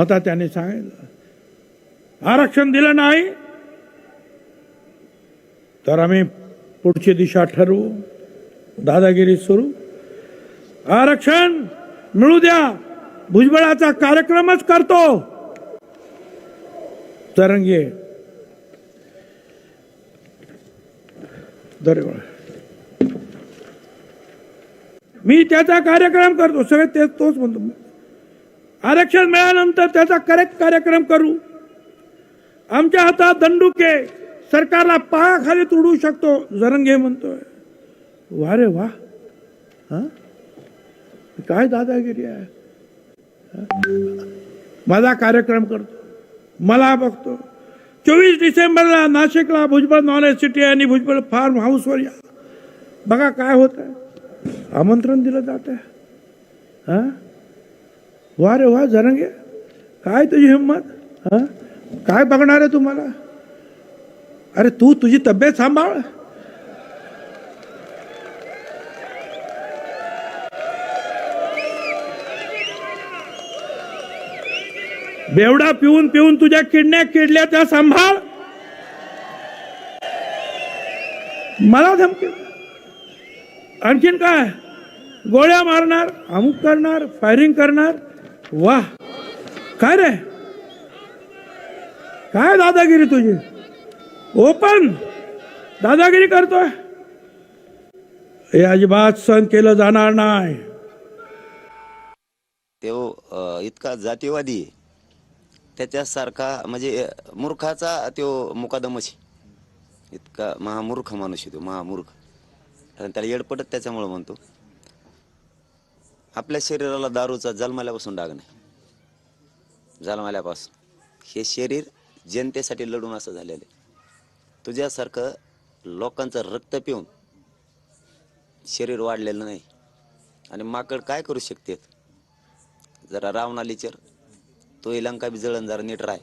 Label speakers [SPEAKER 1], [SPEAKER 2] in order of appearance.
[SPEAKER 1] आता त्याने सांगितलं आरक्षण दिलं नाही तर आम्ही पुढची दिशा ठरवू दादागिरी सुरू. आरक्षण मिळू द्या भुजबळाचा कार्यक्रमच करतो. तरंगे दरेवाळ मी त्याचा कार्यक्रम करतो सगळे तेच तोच म्हणतो. आरक्षण मिळाल्यानंतर त्याचा करेक्ट कार्यक्रम करू. आमच्या हातात दंडुके सरकारला पायाखाली तुडू शकतो जरंगे म्हणतोय. वा. रे वा काय दादागिरी आहे? माझा कार्यक्रम करतो. मला बघतो. चोवीस डिसेंबरला नाशिकला भुजबळ नॉलेज सिटी आणि भुजबळ फार्म हाऊसवर या. बघा काय होत आहे आमंत्रण दिलं जात आहे हा? वा रे वा जरंगे. काय तुझी हिंमत हा? काय बघणार आहे तुम्हाला? अरे तू तुझी तब्येत सांभाळ. बेवडा पिऊन पिऊन तुझ्या किडण्या किडल्या त्या सांभाळ. मला धमकी. आणखीन काय? गोळ्या मारणार अमुक करणार फायरिंग करणार. वा. काय रे? काय दादागिरी तुझी? ओपन. दादागिरी करतोय. हे अजिबात सहन केलं जाणार नाही.
[SPEAKER 2] तो अ, इतका जातीवादी आहे. त्याच्यासारखा म्हणजे मूर्खाचा तो मुकादमच आहे. इतका महामूर्ख माणूस आहे तो महामूर्ख. कारण त्याला येडपटत त्याच्यामुळं म्हणतो. आपल्या शरीराला दारूचा जन्माल्यापासून डाग नाही. जन्माल्यापासून. हे शरीर जनतेसाठी लढून असं झालेलं आहे. तुझ्यासारखं लोकांचं रक्त पिऊन शरीर वाढलेलं नाही. आणि माकड काय करू शकते जरा रावणाली चर तो लंका बी जळण जरा नीट राय